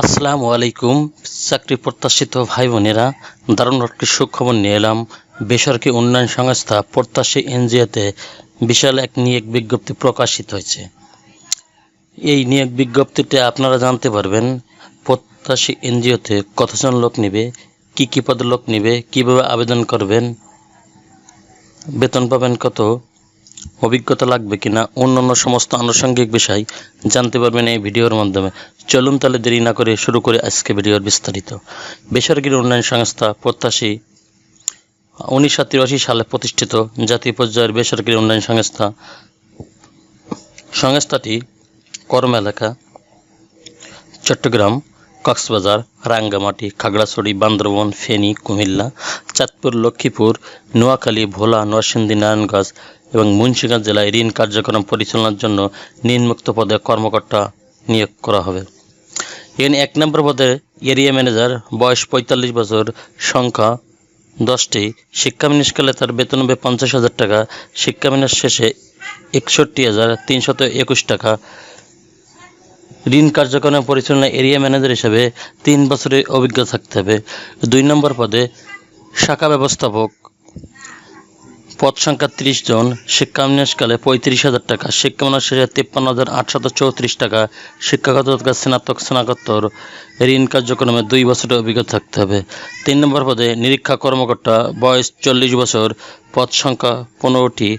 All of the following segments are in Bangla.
আসসালামু আলাইকুম, চাকরি প্রত্যাশিত ভাই বোনেরা। দারুণ একটি সুখবর নিয়ে এলাম। বেসরকারি উন্নয়ন সংস্থা প্রত্যাশী এনজিওতে বিশাল এক নিয়োগ বিজ্ঞপ্তি প্রকাশিত হয়েছে। এই নিয়োগ বিজ্ঞপ্তিতে আপনারা জানতে পারবেন, প্রত্যাশী এনজিওতে কতজন লোক নেবে, কি কি পদে লোক নেবে, কীভাবে আবেদন করবেন, বেতন পাবেন কত অভিজ্ঞতা লাগবে কিনা, অন্যান্য সমস্ত আনুষঙ্গিক বিষয় জানতে পারবেন এই ভিডিওর মাধ্যমে। চলুন তাহলে দেরি না করে শুরু করে আজকে ভিডিওর বিস্তারিত। বেসরকারি উন্নয়ন সংস্থা প্রত্যাশী উনিশশো তিরাশি সালে প্রতিষ্ঠিত জাতীয় পর্যায়ের বেসরকারি উন্নয়ন সংস্থা, সংস্থাটি কর্ম এলাকা, চট্টগ্রাম, কক্সবাজার, রাঙ্গামাটি, খাগড়াছড়ি, বান্দরবন, ফেনী, কুমিল্লা, চাঁদপুর, লক্ষ্মীপুর, নোয়াখালী, ভোলা, নরসিংদী, নারায়ণগঞ্জ এবং মুন্সিগঞ্জ জেলায় ঋণ কার্যক্রম পরিচালনার জন্য নিম্নোক্ত পদে কর্মকর্তা নিয়োগ করা হবে। এখানে এক নম্বর পদে এরিয়া ম্যানেজার, বয়স পঁয়তাল্লিশ বছর, সংখ্যা দশটি। শিক্ষা শিক্ষামিনিসকালে তার বেতন হবে পঞ্চাশ হাজার টাকা। শিক্ষা শিক্ষামিনাস শেষে একষট্টি হাজার তিনশত একুশ টাকা। ঋণ কার্যক্রম পরিচালনা এরিয়া ম্যানেজার হিসেবে তিন বছরের অভিজ্ঞতা থাকতে হবে। দুই নম্বর পদে শাখা ব্যবস্থাপক পদ সংখ্যা ত্রিশ জন, শিক্ষা শিক্ষান্যাসকালে পঁয়ত্রিশ হাজার টাকা শিক্ষামানের শেষে তিপ্পান্ন হাজার আটশত চৌত্রিশ টাকা, শিক্ষাগত স্নাতক, স্নাতকোত্তর। ঋণ কার্যক্রমে দুই বছরের অভিজ্ঞতা থাকতে হবে। তিন নম্বর পদে নিরীক্ষা কর্মকর্তা, বয়স চল্লিশ বছর, পদ সংখ্যা পনেরোটি।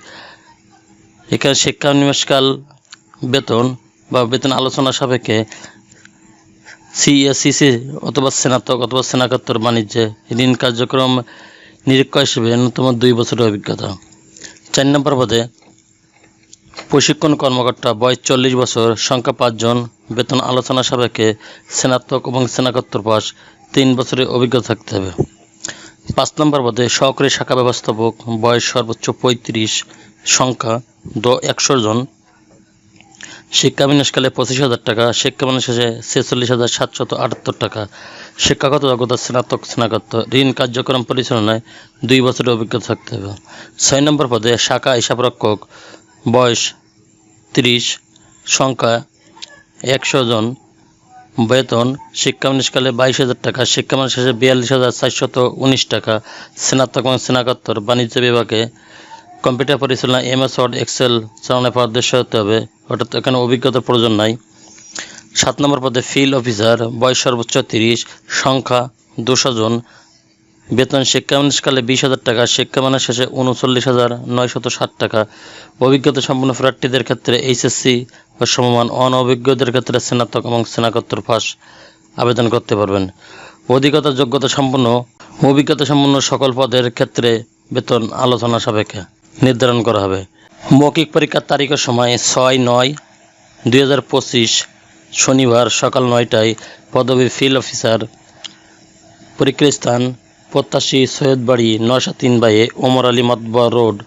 এখানে শিক্ষা শিক্ষানিবেশকাল বেতন বা বেতন আলোচনা সাপেক্ষে সিএসসিসি অথবা স্নাতক অথবা স্নাতকোত্তর বাণিজ্যে ঋণ কার্যক্রম নিরীক্ষা হিসেবে ন্যূনতম দুই বছরের অভিজ্ঞতা। চার নম্বর পদে প্রশিক্ষণ কর্মকর্তা বয়স চল্লিশ বছর, সংখ্যা পাঁচজন, বেতন আলোচনা সাপেক্ষে স্নাতক এবং স্নাতকোত্তর পাস তিন বছরের অভিজ্ঞতা থাকতে হবে। পাঁচ নম্বর পদে সহকারী শাখা ব্যবস্থাপক, বয়স সর্বোচ্চ পঁয়ত্রিশ, সংখ্যা দ একশো জন শিক্ষাবিন্যাসকালে পঁচিশ হাজার টাকা শিক্ষামানের শেষে ছেচল্লিশ হাজার সাতশত আটাত্তর টাকা। শিক্ষাগত যোগ্যতা স্নাতক, স্নাতকোত্তর। ঋণ কার্যক্রম পরিচালনায় দুই বছরের অভিজ্ঞতা থাকতে হবে। ছয় নম্বর পদে শাখা হিসাবরক্ষক। বয়স তিরিশ, সংখ্যা একশো জন। বেতন শিক্ষামিনিসকালে বাইশ হাজার টাকা শিক্ষামান শেষে বিয়াল্লিশ হাজার চারশত উনিশ টাকা। স্নাতক এবং স্নাতকোত্তর বাণিজ্য বিভাগে কম্পিউটার পরিচালনা, এমএস ওয়ার্ড এক্সেল চালানোর পারদর্শ হতে হবে। অর্থাৎ এখানে অভিজ্ঞতার প্রয়োজন নাই। সাত নম্বর পদে ফিল্ড অফিসার বয়স সর্বোচ্চ তিরিশ, সংখ্যা দুশো জন। বেতন শিক্ষামানকালে বিশ হাজার টাকা শিক্ষামানের শেষে উনচল্লিশ হাজার নয়শত ষাট টাকা। অভিজ্ঞতা সম্পন্ন প্রার্থীদের ক্ষেত্রে এইচএসসি বা সমমান অনভিজ্ঞদের ক্ষেত্রে স্নাতক এবং স্নাতকোত্তর পাস আবেদন করতে পারবেন। অধিকতা, যোগ্যতা সম্পন্ন, অভিজ্ঞতা সম্পন্ন সকল পদের ক্ষেত্রে বেতন আলোচনা সাপেক্ষে। নির্ধারণ করা হবে। মৌখিক পরীক্ষার তারিখের সময় ছয় নয় দুই শনিবার সকাল নয়টায় পদবী ফিল্ড অফিসার পরীক্ষার স্থান প্রত্যাশী সৈয়দবাড়ি নশা তিন বাইয়ে ওমর আলী মতবা রোড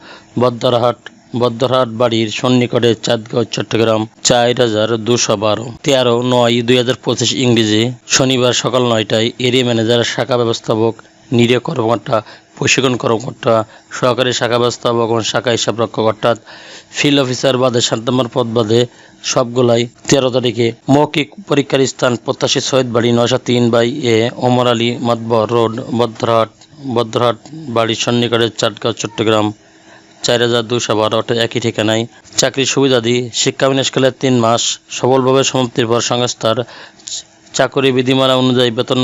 বদ্দারহাট বদ্দারহাট বাড়ির সন্নিকটে চাঁদগাঁও, চট্টগ্রাম, চার হাজার দুশো বারো। তেরো নয় দুই হাজার পঁচিশ ইংরেজি শনিবার সকাল নয়টায় এরিয়া ম্যানেজার, শাখা ব্যবস্থাপক, নিরীহ কর্মকর্তা প্রশিক্ষণ কর্মকর্তা, সহকারী শাখা ব্যবস্থাপক এবং শাখা হিসাবরক্ষক অর্থাৎ ফিল্ড অফিসার বাদে সাত নম্বর পদ বাদে সবগুলাই তেরো তারিখে মৌখিক পরীক্ষার স্থান প্রত্যাশী সৈয়দ বাড়ি নশো তিন by A Omar Ali Matbar road, বদ্রহাট বদ্রহাট বাড়ির সন্নিকটে চাটগাঁও, চট্টগ্রাম। চার হাজার দুশো বারোটা একই ঠিকানায় চাকরির সুবিধাদি শিক্ষাবিনাশকালের তিন মাস সফলভাবে সমাপ্তির পর সংস্থার চাকরি বিধিমালা অনুযায়ী বেতন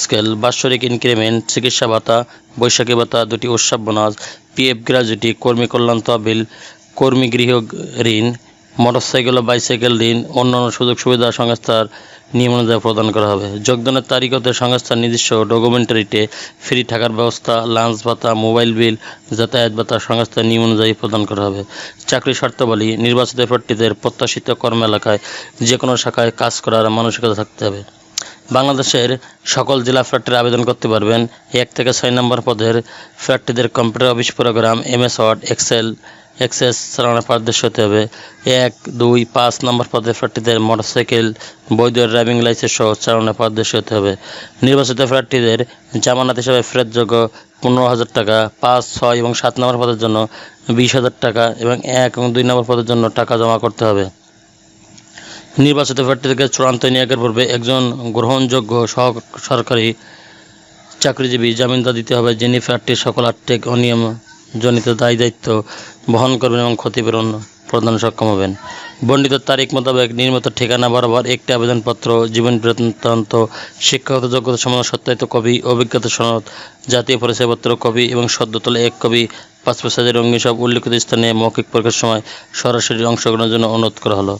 স্কেল, বাৎসরিক ইনক্রিমেন্ট, চিকিৎসা ভাতা, বৈশাখী ভাতা দুটি উৎসব বোনাস, পিএফ গ্র্যাজুটি কর্মী কল্যাণ তহবিল, কর্মী গৃহ ঋণ, মোটরসাইকেল ও বাইসাইকেল ঋণ, অন্যান্য সুযোগ সুবিধা সংস্থার নিয়ম অনুযায়ী প্রদান করা হবে। যোগদানের তারিখ হতে সংস্থার নিজস্ব ডকুমেন্টারিতে ফ্রি থাকার ব্যবস্থা, লাঞ্চ ভাতা, মোবাইল বিল, যাতায়াত ভাতা সংস্থার নিয়ম অনুযায়ী প্রদান করা হবে। চাকরি শর্তাবলী, নির্বাচিত প্রার্থীদের প্রত্যাশিত কর্ম এলাকায় যে কোনো শাখায় কাজ করার মানসিকতা থাকতে হবে। বাংলাদেশের সকল জেলা প্রার্থীরা আবেদন করতে পারবেন। এক থেকে ছয় নম্বর পদের ফ্ল্যাটটিদের computer office program, MS word, excel, access, চালানোর পারদর্শী হতে হবে। এক, দুই, পাঁচ নম্বর পদের প্রার্থীদের মোটরসাইকেল, বৈধ ড্রাইভিং লাইসেন্স সহ চালানোর পারদর্শী হতে হবে। নির্বাচিত প্রার্থীদের জামানত হিসাবে ফেরতযোগ্য পনেরো হাজার টাকা, পাঁচ, ছয় এবং সাত নম্বর পদের জন্য বিশ হাজার টাকা এবং এক এবং দুই নম্বর পদের জন্য টাকা জমা করতে হবে। নির্বাচিত প্রার্থীদেরকে চূড়ান্ত নিয়োগের পূর্বে একজন গ্রহণযোগ্য সরকারি চাকরিজীবী জামিনদার দিতে হবে, যিনি প্রার্থীর সকল আর্থিক অনিয়ম জনিত দায় দায়িত্ব বহন করবেন এবং ক্ষতিপূরণ প্রদান সক্ষম হবেন। বর্ণিত তারিখ মোতাবেক নির্মিত ঠিকানা বরাবর একটি আবেদনপত্র, জীবন বৃত্তান্ত, শিক্ষাগত যোগ্যতা সমান সত্যায়িত কবি অভিজ্ঞতা সনদ, জাতীয় পরিচয়পত্র কবি এবং সদ্যতলে এক কবি পাসপোর্ট সাইজের রঙিন সব উল্লিখিত স্থানে মৌখিক পরীক্ষার সময় সরাসরি অংশগ্রহণের জন্য অনুরোধ করা হলো।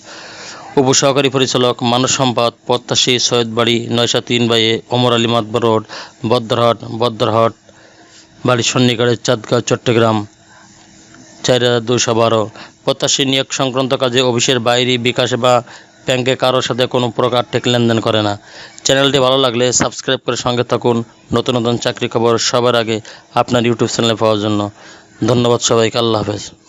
উপসহকারী পরিচালক মানব সম্পদ, প্রত্যাশী সৈয়দবাড়ি নয়শা তিন বাইয়ে অমর আলী মাতবর রোড, বদ্রহাট বদ্রহাট, বাড়ি সন্নিকারের চাঁদগাঁও, চট্টগ্রাম। চার হাজার দুশো বারো। প্রত্যাশী নিয়োগ সংক্রান্ত কাজে অফিসের বাইরে, বিকাশে বা ব্যাংকে কারোর সাথে কোনো প্রকার আর্থিক লেনদেন করে না। চ্যানেলটি ভালো লাগলে সাবস্ক্রাইব করে সঙ্গে থাকুন। নতুন নতুন চাকরি খবর সবার আগে আপনার ইউটিউব চ্যানেলে পাওয়ার জন্য। ধন্যবাদ সবাইকে, আল্লাহ হাফেজ।